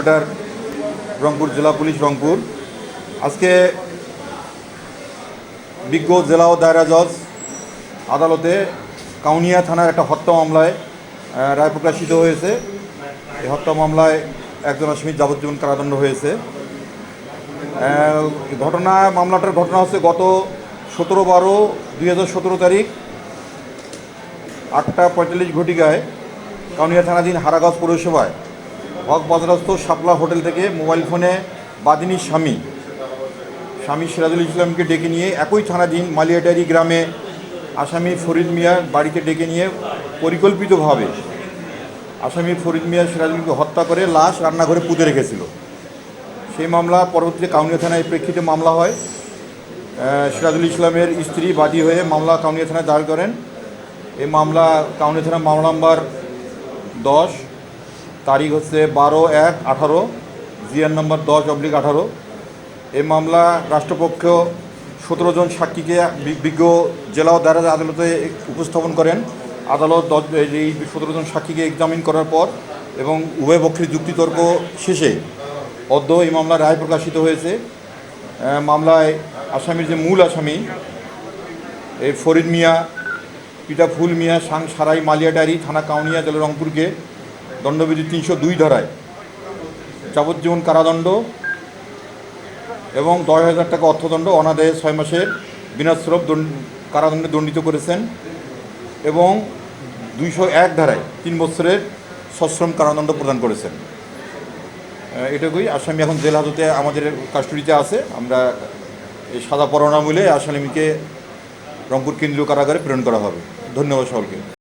Inspector Rangpur জেলা police Rangpur. আজকে বিজ্ঞ জেলা ও দায়রা জজ আদালতে কাউনিয়া থানার একটা হত্যা মামলায় রায় প্রকাশিত হয়েছে। এই হত্যা মামলায় একজন আসামি যাবজ্জীবন কারাদণ্ড হয়েছে। ঘটনা, মামলাটার ঘটনা হচ্ছে গত সতেরো বারো, দুই তারিখ আটটা পঁয়তাল্লিশ ঘটিকায় কাউনিয়া থানাধীন হারাগাছ পৌরসভায় হক বাজারস্থ শাপলা হোটেল থেকে মোবাইল ফোনে বাদিনীর স্বামী স্বামী সিরাজুল ইসলামকে ডেকে নিয়ে একই থানাধীন মালিয়াডারি গ্রামে আসামি ফরিদ মিয়ার বাড়িতে ডেকে নিয়ে পরিকল্পিতভাবে আসামি ফরিদ মিয়া সিরাজুলকে হত্যা করে লাশ রান্নাঘরে পুঁতে রেখেছিল। সেই মামলা পরবর্তীতে কাউনিয়া থানায় প্রেক্ষিতে মামলা হয়। সিরাজুল ইসলামের স্ত্রী বাদী হয়ে মামলা কাউনিয়া থানায় দায়ের করেন। এই মামলা কাউনিয়া থানা মামলা নাম্বার দশ তারিখ হচ্ছে বারো এক আঠারো জিয়ার নম্বর দশ অব্লিক আঠারো। এই মামলা রাষ্ট্রপক্ষ সতেরো জন সাক্ষীকে বিজ্ঞ জেলা ও দায়রা আদালতে উপস্থাপন করেন। আদালত এই সতেরো জন সাক্ষীকে এক্সামিন করার পর এবং উভয় পক্ষের যুক্তিতর্ক শেষে অদ্য এই মামলার রায় প্রকাশিত হয়েছে। মামলায় আসামির যে মূল আসামি, এই ফরিদ মিয়া, পিতা ফুল মিয়া, সাং সারাই মালিয়াডারি থানা কাউনিয়া, জেলা রংপুরকে দণ্ডবিধি তিনশো দুই ধারায়। যাবজ্জীবন কারাদণ্ড এবং দশ হাজার টাকা অর্থদণ্ড অনাদায়ে ছয় মাসের বিনাশ্রম দণ্ড- কারাদণ্ডে দণ্ডিত করেছেন এবং দুইশো এক ধারায় তিন বছরের সশ্রম কারাদণ্ড প্রদান করেছেন। এটুকুই। আসামি এখন জেল হাজতে আমাদের কাস্টডিতে আছে। আমরা এই সাদা পরোয়ানা মূলে আসামিকে রংপুর কেন্দ্রীয় কারাগারে প্রেরণ করা হবে। ধন্যবাদ সকলকে।